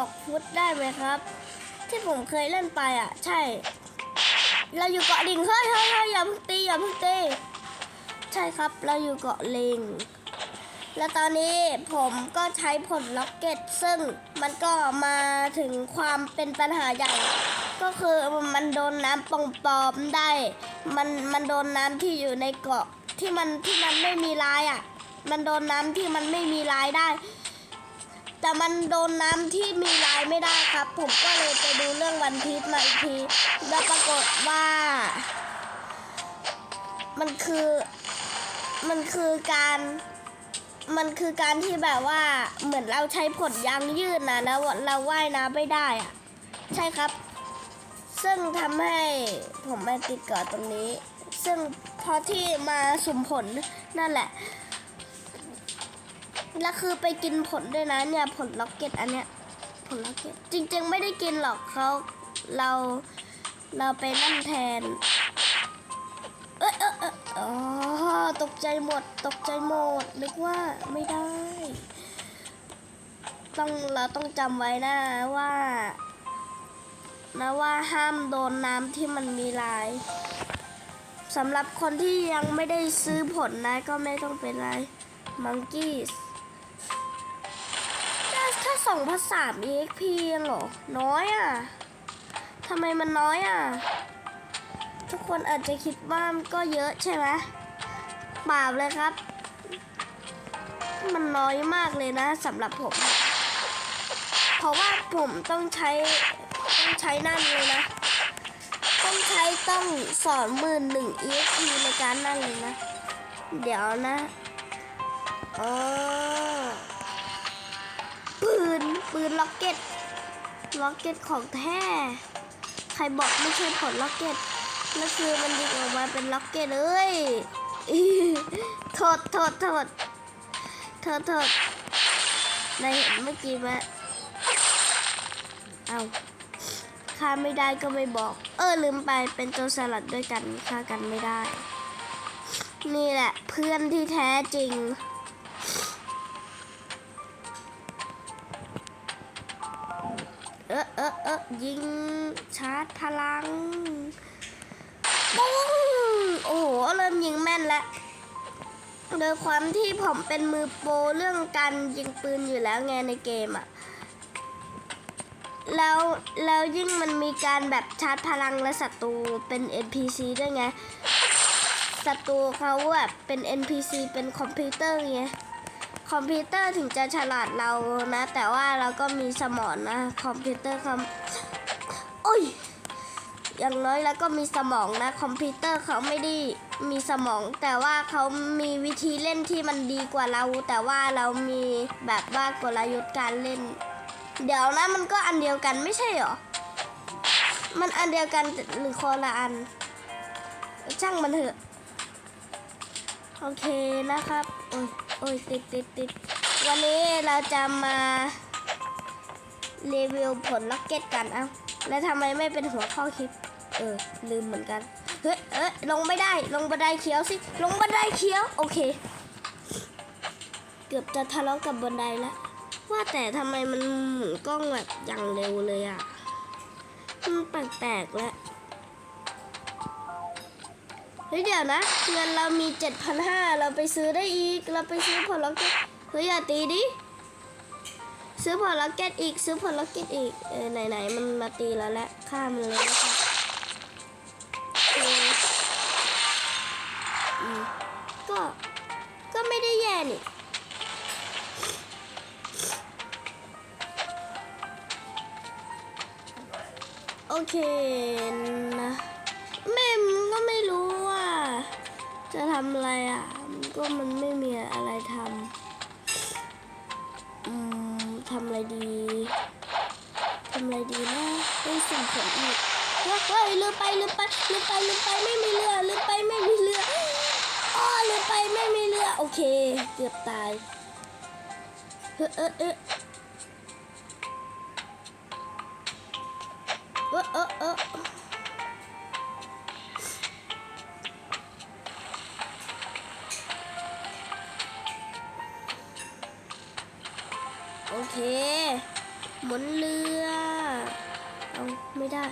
บอกฟุตได้ไหมครับ ที่ผมเคยเล่นไปอะ ใช่ เราอยู่เกาะลิงเฮ้ยเฮ้ยเฮ้ยอย่าพิ่งตีอย่าพิ่งตีใช่ครับ เราอยู่เกาะลิง แล้วตอนนี้ผมก็ใช้ผลล็อกเก็ต ซึ่งมันก็มาถึงความเป็นปัญหาใหญ่ ก็คือมันโดนน้ำปองปอมได้ มันมันโดนน้ำที่อยู่ในเกาะที่มันที่มันไม่มีลายอะ มันโดนน้ำที่มันไม่มีลายได้ แต่มันโดนน้ำที่มีลายไม่ได้ครับ ผมก็เลยไปดูเรื่องวันพีชมาอีกที แล้วปรากฏว่า มันคือมันคือการมันคือการที่แบบว่าเหมือนเราใช้ผลยางยืดนะแล้วเราว่ายน้ำไม่ได้อะใช่ครับ ซึ่งทำให้ผมมาติดเกาะตรงนี้ ซึ่งพอที่มาสมผลนั่นแหละ แล้วคือไปกินผลด้วยนะเนี่ยผลล็อกเก็ตอันเนี้ยผลล็อกเก็ตจริง ๆ ไม่ได้กินหรอกเขาเราเราไปนั่นแทน เอยเอยเอยอ๋อตกใจหมดตกใจหมดนึกว่าไม่ได้ ต้องเราต้องจำไว้นะว่านะว่าห้ามโดนน้ำที่มันมีลายสำหรับคนที่ยังไม่ได้ซื้อผลนะก็ไม่ต้องเป็นไรมังกี้ สองพันสาม EXP เองเหรอ น้อยอะทำไมมันน้อยอะ ทุกคนอาจจะคิดว่ามันก็เยอะใช่ไหมเปล่าเลยครับ มันน้อยมากเลยนะสำหรับผม เพราะว่าผมต้องใช้ต้องใช้นั่นเลยนะ ต้องใช้ต้องสอนหมื่นหนึ่ง EXP ในการนั่นเลยนะ เดี๋ยวนะอ๋อ ปืนล็อกเก็ต ล็อกเก็ตของแท้ ใครบอกไม่ใช่ผลล็อกเก็ตแล้วคือมันดึงออกมาเป็นล็อกเก็ตเลยโทษโทษโทษโทษโทษนายเห็นเมื่อกี้ไหมเอาฆ่าไม่ได้ก็ไม่บอก เออลืมไปเป็นตัวสลัดด้วยกันฆ่ากันไม่ได้ นี่แหละเพื่อนที่แท้จริง เออเออเออยิงชาร์จพลังปุ้งโอ้โห เริ่มยิงแม่นแล้วโดยความที่ผมเป็นมือโปรเรื่องการยิงปืนอยู่แล้วไงในเกมอะแล้วแล้วยิ่งมันมีการแบบชาร์จพลังและศัตรูเป็น NPC ด้วยไงศัตรูเขาแบบเป็น NPC เป็นคอมพิวเตอร์ไง คอมพิวเตอร์ถึงจะฉลาดเรานะ แต่ว่าเราก็มีสมองนะ คอมพิวเตอร์คอมโอ้ยอย่างน้อยแล้วก็มีสมองนะ คอมพิวเตอร์เขาไม่ได้มีสมอง แต่ว่าเขามีวิธีเล่นที่มันดีกว่าเรา แต่ว่าเรามีแบบว่ากลยุทธ์การเล่น เดี๋ยวนะมันก็อันเดียวกันไม่ใช่เหรอ มันอันเดียวกันหรือคนละอัน ช่างมันเถอะ โอเคนะครับโอ้ย โอ้ยติดติดติดวันนี้เราจะมารีวิวผลล็อกเก็ตกัน เอ้า แล้วทำไมไม่เป็นหัวข้อคลิป เออ ลืมเหมือนกัน เฮ้ย เอ้ย ลงไม่ได้ ลงบันไดเขียวสิ ลงบันไดเขียว โอเค เกือบจะทะเลาะกับบันไดแล้ว ว่าแต่ทำไมมันหมุนกล้องแบบอย่างเร็วเลยอะ่ะมันแปลกๆแล้ว เฮ้ยเดี๋ยวนะเงินเรามี 7,500 เราไปซื้อได้อีก เราไปซื้อผลล็อกเก็ตเฮ้ยอย่าตีดิ ซื้อผลล็อกเก็ตอีก ซื้อผลล็อกเก็ตอีก เออไหนๆมันมาตีแล้วแหละ ข้ามันเลยนะคะ ลืมไปลืมไปไม่มีเรือลืมไปไม่มีเรืออ้อลืมไปไม่มีเรือโอเค เกือบตายเฮ้ยเออเออเออเออเออโอเคหมุนเรือ เอาไม่ได้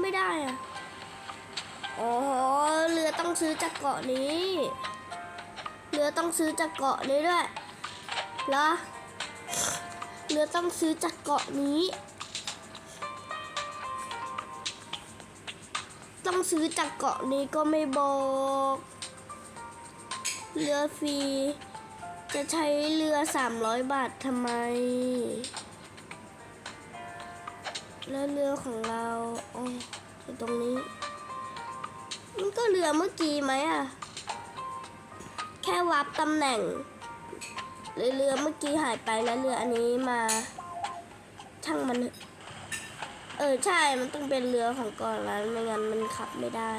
ไม่ได้อะอ๋อ เรือต้องซื้อจากเกาะนี้ เรือต้องซื้อจากเกาะนี้ด้วยเหรอเรือต้องซื้อจากเกาะนี้ ต้องซื้อจากเกาะนี้ก็ไม่บอก เรือฟรี จะใช้เรือ 300 บาททำไม แล้วเรือของเราอ๋ออยู่ตรงนี้ มันก็เรือเมื่อกี้ไหมอะแค่วับตำแหน่งหรือเรือเมื่อกี้หายไปแล้วเรืออันนี้มา ช่างมันเอะเออใช่มันต้องเป็นเรือของก่อนแล้วไม่งั้นมันขับไม่ได้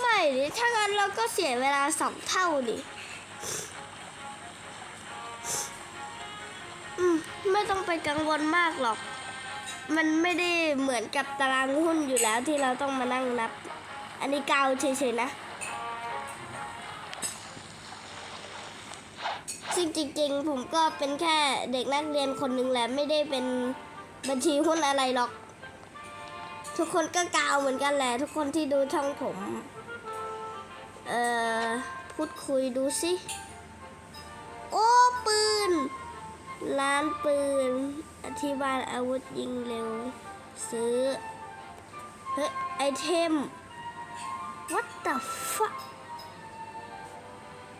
ไม่ดิถ้างั้นเราก็เสียเวลาสองเท่าดิอืม ไม่ต้องไปกังวลมากหรอก มันไม่ได้เหมือนกับตารางหุ้นอยู่แล้วที่เราต้องมานั่งนับ อันนี้เกาเฉยๆนะ ซึ่งจริงๆ ผมก็เป็นแค่เด็กนักเรียนคนหนึ่งแหละไม่ได้เป็นบัญชีหุ้นอะไรหรอก ทุกคนก็กาวเหมือนกันแหละ ทุกคนที่ดูช่องผม เอ่อ พูดคุยดูสิ ร้านปืน อธิบายอาวุธยิงเร็ว ซื้อ เฮ้ย ไอเทม what the fuck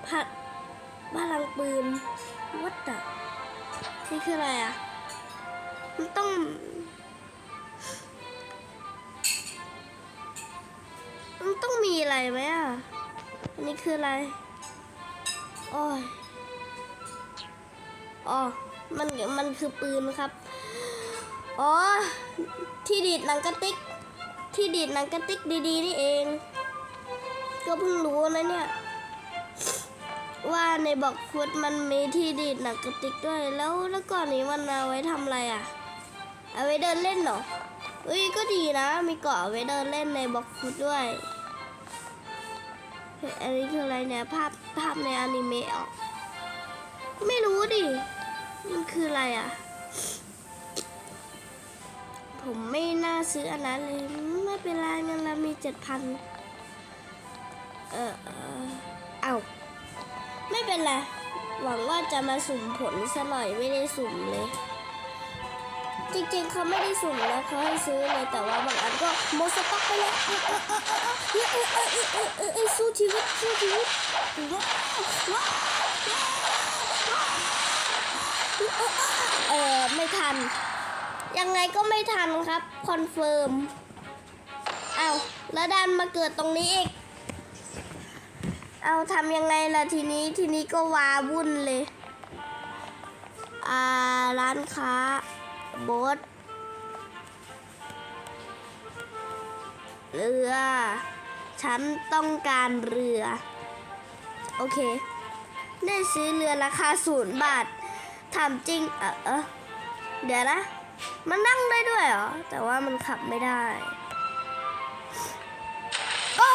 ผัดบ้าลังปืน what the นี่คืออะไรอะ มันต้องมันต้องมีอะไรไหมอะ อันนี้คืออะไร โอ้ยอ๋อ มันมันคือปืนครับ อ๋อ ที่ดีดหนังกระติก ที่ดีดหนังกระติกดีๆนี่เอง ก็เพิ่งรู้นะเนี่ย ว่าในบอกฟุตมันมีที่ดีดหนังกระติกด้วย แล้วแล้วก่อนนี้มันเอาไว้ทำอะไรอะ เอาไว้เดินเล่นเหรอเอ้ยก็ดีนะ มีเกาะเอาไว้เดินเล่นในบอกฟุตด้วยเฮ้ยอันนี้คืออะไรเนี่ย ภาพภาพในอนิเมะออก ไม่รู้ดิ มันคืออะไรอะ ผมไม่น่าซื้ออันนั้นเลย ไม่เป็นไรเงินเรามีเจ็ดพันเออเอา ไม่เป็นไร หวังว่าจะมาสุ่มผลซะหน่อยไม่ได้สุ่มเลย จริงๆ เขาไม่ได้สุ่มนะเขาให้ซื้อเลยแต่ว่าบางอันก็โมสต็อกไปเล้ยสู้ชีวิตสู้ชีวิตว้าว เออไม่ทัน ยังไงก็ไม่ทันครับ คอนเฟิร์ม เอาแล้วดันมาเกิดตรงนี้อีก เอาทำยังไงล่ะทีนี้ทีนี้ก็วาวุ่นเลย อ่า ร้านค้าโบ๊ทเรือ ฉันต้องการเรือ โอเค ได้ซื้อเรือราคาศูนย์บาท ถามจริงเออเออเดี๋ยวนะ มันนั่งได้ด้วยเหรอ แต่ว่ามันขับไม่ได้ โอ้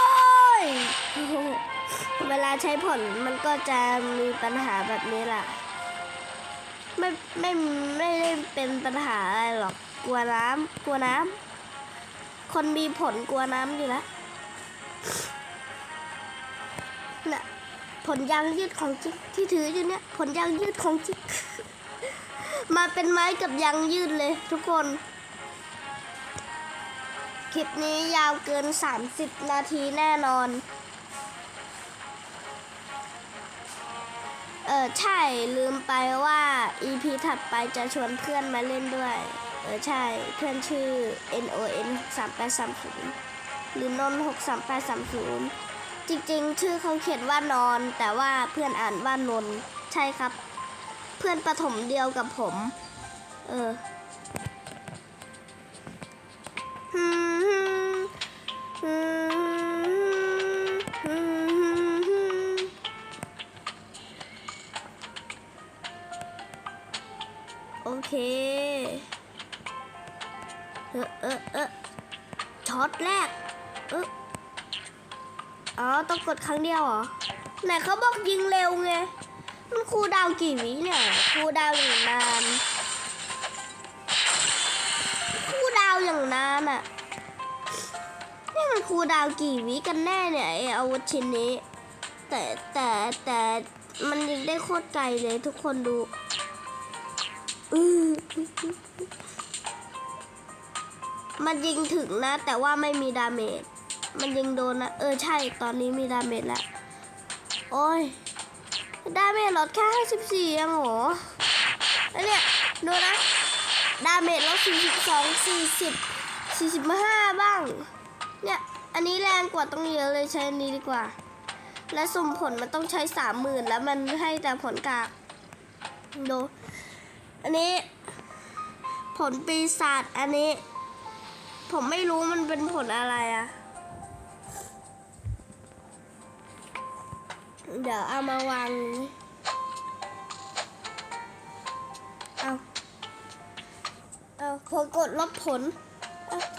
ย เวลาใช้ผลมันก็จะมีปัญหาแบบนี้แหละไม่ไม่ไม่ได้เป็นปัญหาอะไรหรอก กลัวน้ำกลัวน้ำ คนมีผลกลัวน้ำอยู่แล้วน่ะผลยางยืดของจริงที่ถืออยู่เนี่ย ผลยางยืดของจริง มาเป็นไม้กับยางยืดเลยทุกคน คลิปนี้ยาวเกิน 30 นาทีแน่นอน เออใช่ลืมไปว่า EP ถัดไปจะชวนเพื่อนมาเล่นด้วย เออใช่เพื่อนชื่อ N O N 3830 หรือนน63830 จริงๆ ชื่อเขาเขียนว่านอน แต่ว่าเพื่อนอ่านว่านน ใช่ครับ เพื่อนประถมเดียวกับผม เออโอเค เออเออเออช็อตแรก เอออ๋อ ต้องกดครั้งเดียวเหรอ ไหนเขาบอกยิงเร็วไง มันคูดาวกี่วิเนี่ยคูดาวอย่างนานคูดาวอย่างนานอะนี่มันคูดาวกี่วิกันแน่เนี่ยไออาวุธชิ้นนี้ แต่แต่แต่มันยิงได้โคตรไกลเลยทุกคนดูมันยิงถึงนะ แต่ว่าไม่มีดาเมจมันยิงโดนนะ เออใช่ตอนนี้มีดาเมจแล้ว โอ้ย ดาเมจลดแค่54ยังโหแล้วเนี่ย ดูนะ ดาเมจลด42 40 45บ้าง เนี่ย อันนี้แรงกว่าต้องเยอะเลยใช้อันนี้ดีกว่า และสุ่มผลมันต้องใช้สามหมื่นแล้วมันให้แต่ผลกากดู อันนี้ ผลปีศาจอันนี้ ผมไม่รู้มันเป็นผลอะไรอะ เดี๋ยวเอามาวางนี้เอาเอาพอกดลบผล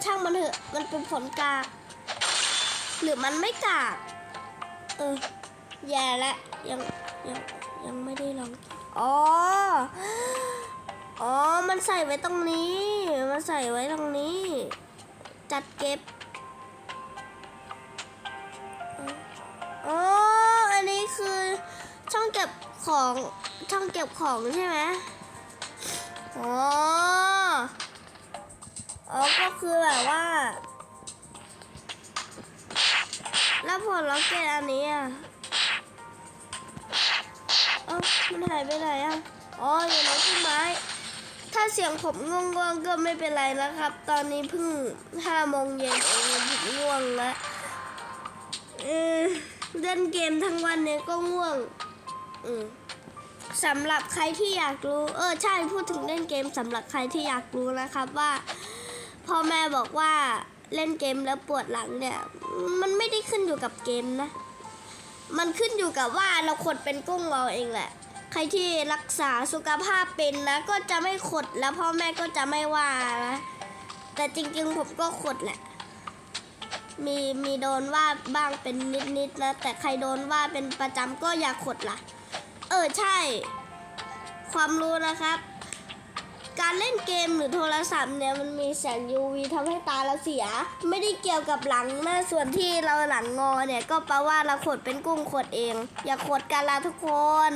ช่างมันเถอะ มันเป็นผลกาก หรือมันไม่กาก เออ แย่ละ ยังยังยังไม่ได้ลอง อ๋อ อ๋อ มันใส่ไว้ตรงนี้ มันใส่ไว้ตรงนี้ จัดเก็บ ของช่องเก็บของใช่ไหมอ๋ออ๋อก็คือแบบว่า แล้วผลล็อกเก็ตอันนี้อะเอ้ามันหายไปไหนอะอ๋ออยู่ในต้นไม้ ถ้าเสียงผมง่วงๆก็ไม่เป็นไรนะครับ ตอนนี้เพิ่งห้าโมงเย็นเองผมง่วงแล้วเออเล่นเกมทั้งวันเนี่ยก็ง่วง อืม สำหรับใครที่อยากรู้เออใช่พูดถึงเล่นเกมสำหรับใครที่อยากรู้นะครับว่าพ่อแม่บอกว่าเล่นเกมแล้วปวดหลังเนี่ย มันไม่ได้ขึ้นอยู่กับเกมนะ มันขึ้นอยู่กับว่าเราขดเป็นกุ้งเราเองแหละ ใครที่รักษาสุขภาพเป็นนะ ก็จะไม่ขดแล้วพ่อแม่ก็จะไม่ว่านะแต่จริงๆผมก็ขดแหละ มีมีโดนว่าบ้างเป็นนิดๆนะแต่ใครโดนว่าเป็นประจำก็อย่าขดล่ะ เออใช่ ความรู้นะครับ การเล่นเกมหรือโทรศัพท์เนี่ยมันมีแสง UV ทำให้ตาเราเสีย ไม่ได้เกี่ยวกับหลังนะส่วนที่เราหลังงอเนี่ยก็แปลว่าเราขดเป็นกุ้งขดเอง อย่าขดกันละทุกคน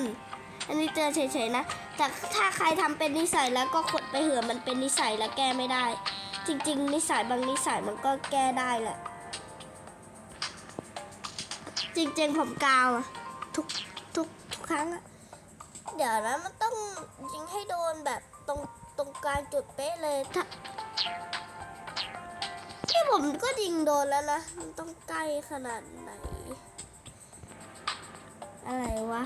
อันนี้เจอเฉยๆนะแต่ถ้าใครทำเป็นนิสัยแล้วก็ขดไปเหือะมันเป็นนิสัยแล้วแก้ไม่ได้ จริง ๆ นิสัยบางนิสัยมันก็แก้ได้แหละจริงๆผมกาวทุก ครั้ง เดี๋ยวนะมันต้องยิงให้โดนแบบตรงตรงกลางจุดเป๊ะเลยถ้าที่ผมก็ยิงโดนแล้วนะ มันต้องใกล้ขนาดไหน อะไรวะ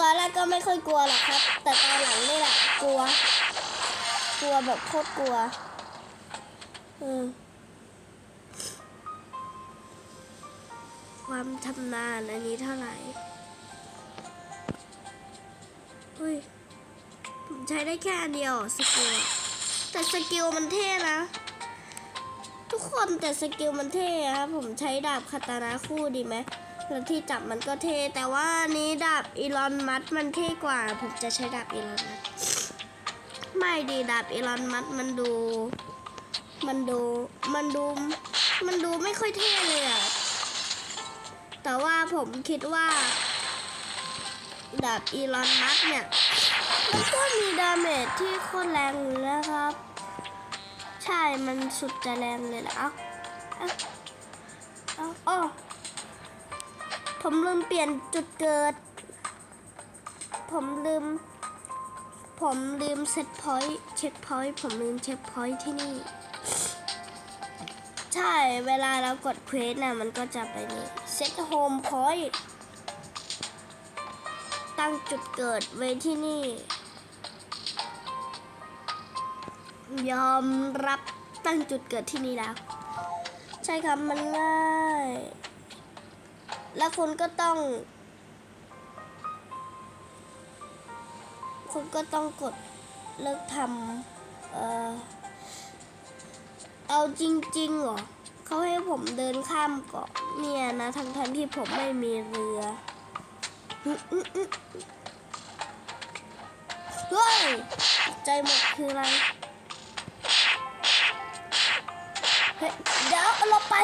ตอนแรกก็ไม่ค่อยกลัวหรอกครับ แต่ตอนหลังนี่แหละกลัว กลัวแบบโคตรกลัว อืม ความชำนาญอันนี้เท่าไหร่อุ้ยผมใช้ได้แค่อันเดียวสกิลแต่สกิลมันเท่นะ ทุกคนแต่สกิลมันเท่อะครับผมใช้ดาบคาตานาคู่ดีไหมแล้วที่จับมันก็เท่แต่ว่านนี้ดาบอีลอนมัสมันเท่กว่า ผมจะใช้ดาบอีลอนมัสไม่ดีดาบอีลอนมัสมันดู มันดูมันดู มันดูไม่ค่อยเท่เลยอะ แต่ว่าผมคิดว่าดาบอีลอนมัสเนี่ยมันก็มีดาเมจที่โคตรแรงอยู่นะครับ ใช่มันสุดจะแรงเลยแหละเอ้าเอ้าเอ้าอ้อผมลืมเปลี่ยนจุดเกิด ผมลืม ผมลืมเซตพอยต์เช็คพอยต์ผมลืมเช็คพอยต์ที่นี่ ใช่เวลาเรากดเควสน่ะมันก็จะไปนี่เซตโฮมพอยต์ตั้งจุดเกิดไว้ที่นี่ ยอมรับตั้งจุดเกิดที่นี่แล้ว ใช่ครับมันง่าย แล้วคุณก็ต้อง คุณก็ต้องกดเลิกทำเอ่อ เอาจริงๆเหรอเขาให้ผมเดินข้ามเกาะเนี่ยนะทั้งทันๆที่ผมไม่มีเรือเฮ้ยใจหมดคืออะไรเฮ้ยเดี๋ยวหลบไป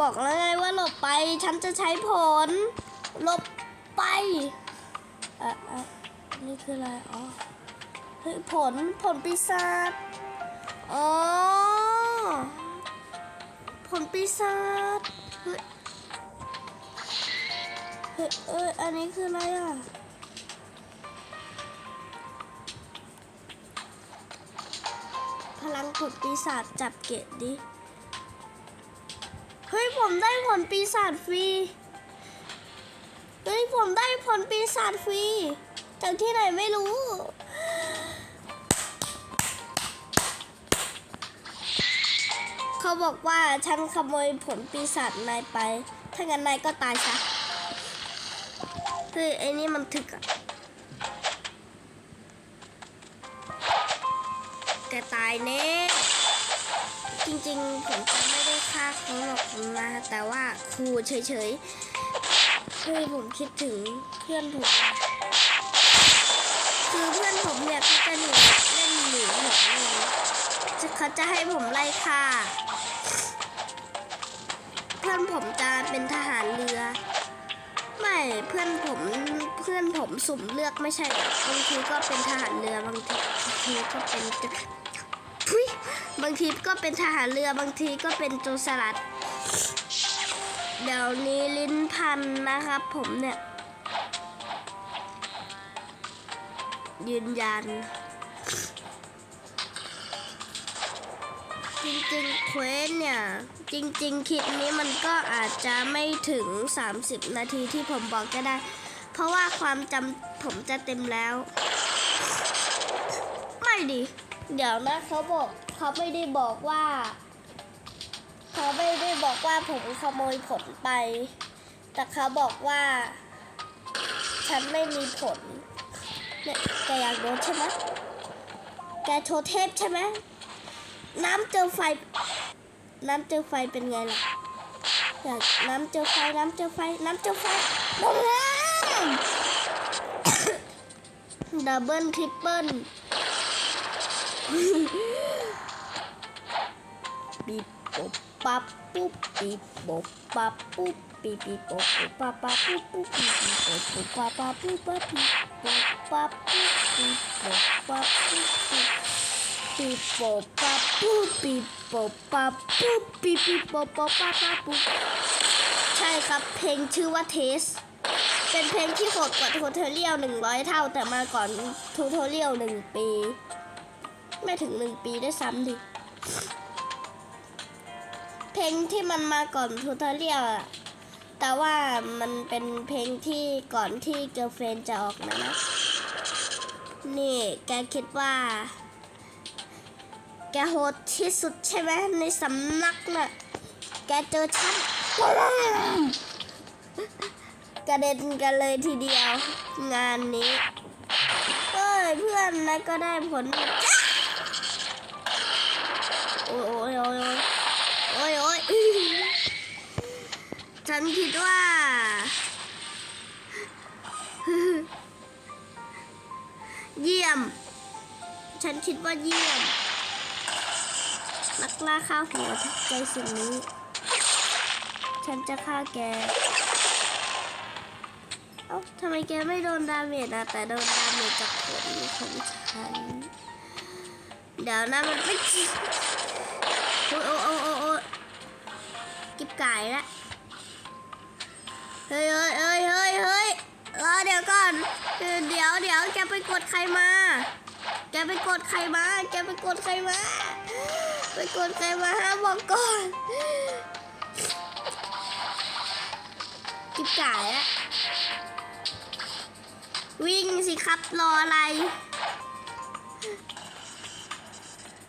บอกแล้วไงว่าหลบไป ฉันจะใช้ผลหลบไปอะอะนี่คืออะไร อ๋อ เฮ้ย ผล ผลปีศาจ อ๋อ ผลปีศาจเฮ้ยเฮ้ยเอ้ย อันนี้คืออะไรอะ พลังผลปีศาจจับเกตดิ เฮ้ย ผมได้ผลปีศาจฟรี เฮ้ย ผมได้ผลปีศาจฟรี จากที่ไหนไม่รู้ บอกว่าฉันขโมยผลปีศาจนายไป ถ้างั้นนายก็ตายซะเฮ้ยไอ้นี่มันถึกอะแกตายแน่จริงๆ ผมจะไม่ได้ฆ่าเขาหรอกนะ แต่ว่าครูเฉยๆคือผมคิดถึงเพื่อนผมคือเพื่อนผมเนี่ยเขาจะหนีเล่นหนีผม เลยจะเขาจะให้ผมไล่ฆ่า เพื่อนผมจะเป็นทหารเรือ ไม่เพื่อนผมเพื่อนผมสุ่มเลือกไม่ใช่บางทีก็เป็นทหารเรือบางทีบางทีก็เป็นทุยบางทีก็เป็นทหารเรือบางทีก็เป็นโจรสลัด เดี๋ยวนี้ลิ้นพันนะครับ ผมเนี่ยยืนยัน ริงๆเควสเนี่ย จริง ๆคลิปนี้มันก็อาจจะไม่ถึง 30 นาทีที่ผมบอกก็ได้ เพราะว่าความจำผมจะเต็มแล้ว ไม่ดิเดี๋ยวนะเขาบอกเขาไม่ได้บอกว่า เขาไม่ได้บอกว่าผมขโมยผลไป แต่เขาบอกว่า ฉันไม่มีผลเนี่ยแกอยากโดนใช่ไหมแกโชว์เทพใช่ไหม น้ำเจอไฟ น้ำเจอไฟเป็นไงล่ะอยากน้ำเจอไฟ น้ำเจอไฟ น้ำเจอไฟลงน้ำดับเบิลทริปเปิลปีปุ๊บปั๊บปุ๊บปีปุ๊บปั๊บปุ๊บปีปีปบปุ๊บปั๊บปั๊บปุ๊บปุ๊บปีปีปบปุ๊บปั๊บปั๊บปุ๊บปั๊บปีปุ๊บปั๊บปุ๊บปีปุ๊บปั๊บปุ๊บปีปีโปปะ ปูปีโปปะปูปีปีโปปปะปะปูใช่ครับเพลงชื่อว่าเทส เป็นเพลงที่โหดกว่าทูทเรียลหนึ่งร้อยเท่าแต่มาก่อนทูทเรียลหนึ่งปี ไม่ถึงหนึ่งปีได้ซ้ำดิ เพลงที่มันมาก่อนทูทเรียลอะแต่ว่ามันเป็นเพลงที่ก่อนที่เกิร์ลเฟนจะออกมานะ นี่แกคิดว่า กโหดที่สุดใช่ไหมในสำนักน่ะ แกเจอฉันกระเด็นกันเลยทีเดียว งานนี้เอ้ยเพื่อนนายก็ได้ผล โอ้ยโอ้ยโอ้ยโอ้ยโอ้ยฉันคิดว่าเยี่ยม ฉันคิดว่าเยี่ยม นักล่าฆ่าหัวทุกใจสิ่งนี้ ฉันจะฆ่าแก เอ้าทำไมแกไม่โดนดาเมจอะแต่โดนดาเมจจากผลของฉัน เดี๋ยวนะมันไม่จริงโอ้โอ้โอ้โอ้โอ้กิบไก่ละเฮ้ยเฮ้ยเฮ้ยเฮ้ยเฮ้ยรอเดี๋ยวก่อนเดี๋ยวเดี๋ยวแกไปกดใครมา แกไปกดใครมา แกไปกดใครมา ไปกดใครมาห้ามบอกก่อนกิบก่ายละวิ่งสิครับรออะไร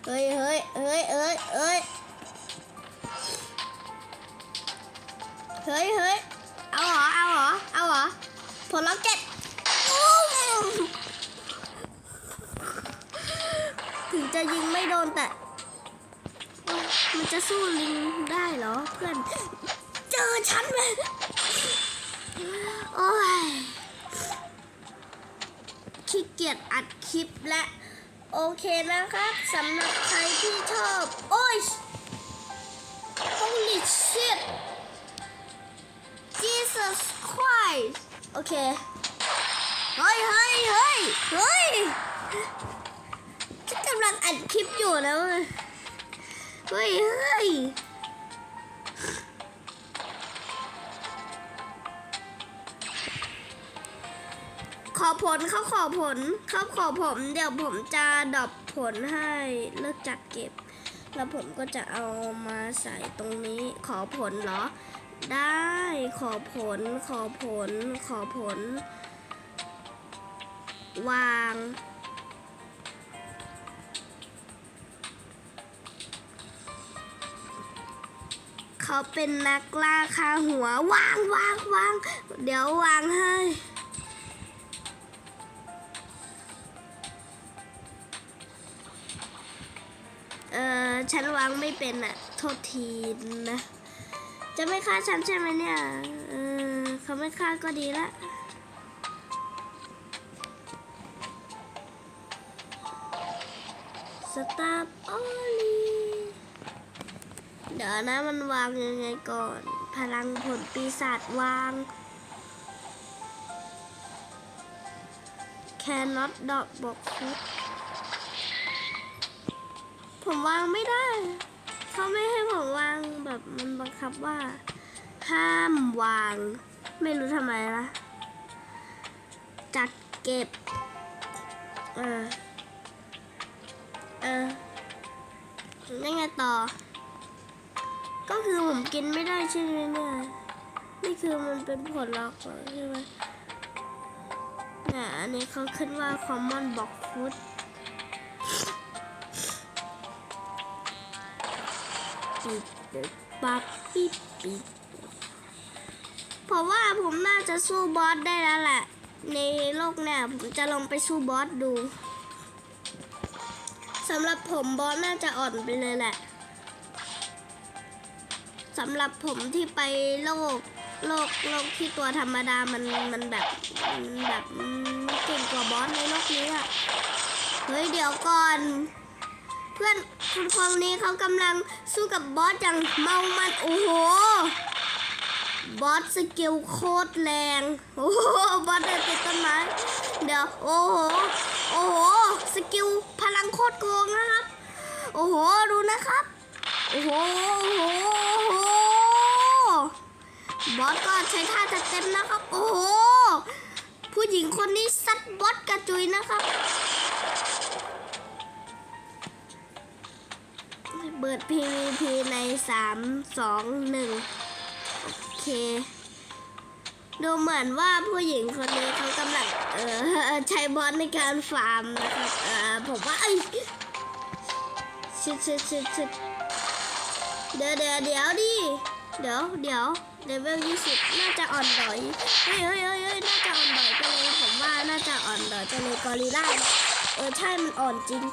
เฮ้ยเฮ้ยเฮ้ยเฮ้ยเฮ้ยเฮ้ยเฮ้ยเอาหรอ เอาหรอ เอาหรอผลล็อกเก็ตถึงจะยิงไม่โดนแต่ มันจะสู้ลิงได้เหรอเพื่อน เจอฉันไหมโอ้ยขี้เกียจอัดคลิปและโอเคนะครับสำหรับใครที่ชอบ โอ้ย Holy shit Jesus Christ โอเค เฮ้ยเฮ้ยเฮ้ยเฮ้ยฉันกำลังอัดคลิปอยู่นะเว้ย เฮ้ยเฮ้ยขอผลเขาขอผลเขาขอผม เดี๋ยวผมจะดอปผลให้เลิกจัดเก็บ แล้วผมก็จะเอามาใส่ตรงนี้ ขอผลเหรอ ได้ขอผล ขอผล ขอผล วาง เขาเป็นนักล่าคาหัววางวางวางเดี๋ยววางให้เออฉันวางไม่เป็นอะโทษทีนะ จะไม่ฆ่าฉันใช่ไหมเนี่ยเออเขาไม่ฆ่าก็ดีละสตาร์บออลี เดี๋ยวนะมันวางยังไงก่อน พลังผลปีศาจวาง แคนอตดอกบอกฟุตผมวางไม่ได้ เขาไม่ให้ผมวางแบบมันบังคับว่า ห้ามวาง ไม่รู้ทำไมนะจัดเก็บ เออ เออยังไงต่อ ก็คือผมกินไม่ได้ใช่ไหมเนี่ยนี่คือมันเป็นผลลัพธ์ใช่ไหมเนี่ยอันนี้เขาขึ้นว่า common box food ปิดปับปิดปิดเพราะว่าผมน่าจะสู้บอสได้แล้วแหละ ในโลกเนี่ยผมจะลองไปสู้บอสดูสำหรับผมบอสน่าจะอ่อนไปเลยแหละ สำหรับผมที่ไปโลกโลกโลกที่ตัวธรรมดามันมันแบบมันแบบมันเก่งกว่าบอสในโลกนี้อะเฮ้ยเดี๋ยวก่อน เพื่อนคนคนนี้เขากำลังสู้กับบอสอย่างเมามันโอ้โหบอสสกิลโคตรแรง โอ้โห บอสเดินติดต้นไม้ เดี๋ยว โอ้โห โอ้โห สกิลพลังโคตรโกงนะครับ โอ้โห ดูนะครับ โอ้โหโอ้โหบอสก็ใช้ท่าจะเต็มนะครับ โอ้โห ผู้หญิงคนนี้ซัดบอสกระจุยนะครับเปิด PVP ใน 3 2 1 โอเค ดูเหมือนว่าผู้หญิงคนนี้เขากำลังเออใช้บอสในการฟาร์มนะครับ เออผมว่าไอ้ยชิดชิดชิดชิด เดี๋ยวเดี๋ยวเดี๋ยวดิเดี๋ยวเดี๋ยวเลเวลยี่สิบน่าจะอ่อนดอยเฮ้ยเฮ้ยเฮ้ยเฮ้ยน่าจะอ่อนดอยไปเลยผมว่าน่าจะอ่อนดอยไปเลยกอริลล่าเออใช่มันอ่อนจริง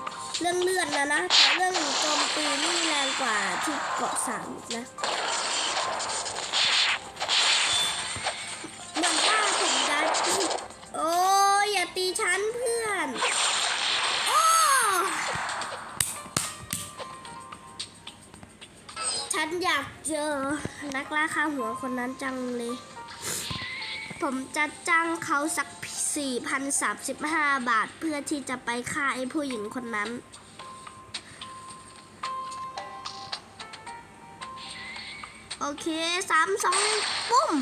เรื่องเลือดนะนะแต่เรื่องโจมตีนี่แรงกว่าที่เกาะสามนะเหมือนว่าผมได้โอ้ยอย่าตีฉันเพื่อ อยากเจอนักล่าค่าหัวคนนั้นจังเลย ผมจะจ้างเขาสัก 4,035 บาทเพื่อที่จะไปฆ่าไอ้ผู้หญิงคนนั้น โอเคสามสองปุ้ม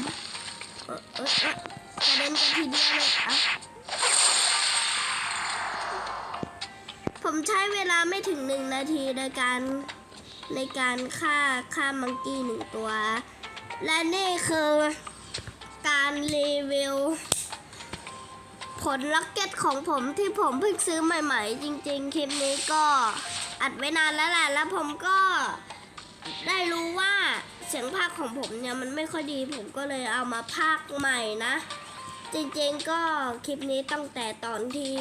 กระเด็นกันทีเดียวเลยอะผมใช้เวลาไม่ถึงหนึ่งนาทีในการ ในการฆ่าฆ่ามังกี้หนึ่งตัว และนี่คือการรีวิว ผลล็อกเก็ตของผมที่ผมเพิ่งซื้อใหม่ ๆ จริง ๆ คลิปนี้ก็อัดไว้นานแล้วแหละแล้วผมก็ได้รู้ว่าเสียงภาคของผมเนี่ยมันไม่ค่อยดีผมก็เลยเอามาภาคใหม่นะ จริงๆก็คลิปนี้ตั้งแต่ตอนที่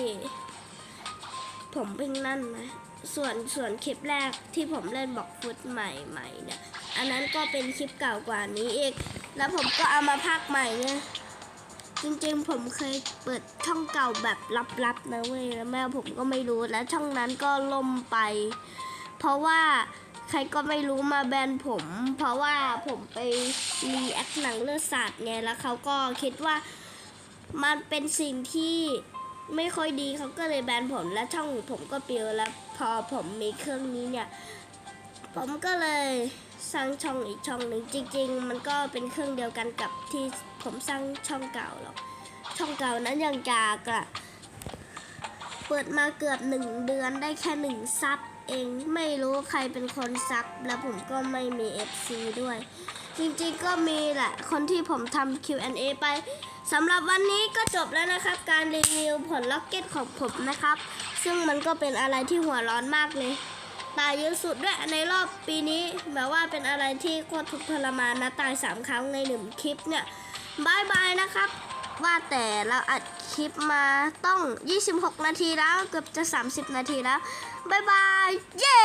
ผมเพิ่งนั่นนะ ส่วนส่วนคลิปแรกที่ผมเล่นบอกฟุตใหม่ๆเนี่ย อันนั้นก็เป็นคลิปเก่ากว่านี้อีก แล้วผมก็เอามาพากใหม่เนี่ยจริงๆผมเคยเปิดช่องเก่าแบบลับๆนะเว้ยแล้วแม่ผมก็ไม่รู้และช่องนั้นก็ล่มไป เพราะว่าใครก็ไม่รู้มาแบนผม เพราะว่าผมไปรีแอคหนังเลือดสาดไงแล้วเขาก็คิดว่ามันเป็นสิ่งที่ ไม่ค่อยดีเขาก็เลยแบนผมและช่องผมก็ปิวแล้วพอผมมีเครื่องนี้เนี่ย ผมก็เลยสร้างช่องอีกช่องหนึ่งจริง ๆ มันก็เป็นเครื่องเดียวกันกับที่ผมสร้างช่องเก่าหรอกช่องเก่านั้นยังกากอะเปิดมาเกือบหนึ่งเดือนได้แค่หนึ่งซับเองไม่รู้ใครเป็นคนซับแล้วผมก็ไม่มี FC ด้วย จริงๆก็มีแหละ คนที่ผมทำ Q&A ไป สำหรับวันนี้ก็จบแล้วนะครับ การรีวิวผลล็อกเก็ตของผมนะครับ ซึ่งมันก็เป็นอะไรที่หัวร้อนมากเลย ตายเยอะสุดด้วยในรอบปีนี้แบบว่าเป็นอะไรที่โคตรทุกข์ทรมานนะตาย3ครั้งในหนึ่งคลิปเนี่ยบายบายนะครับ ว่าแต่เราอัดคลิปมาต้อง 26 นาทีแล้วเกือบจะ 30 นาทีแล้วบายบาย เย้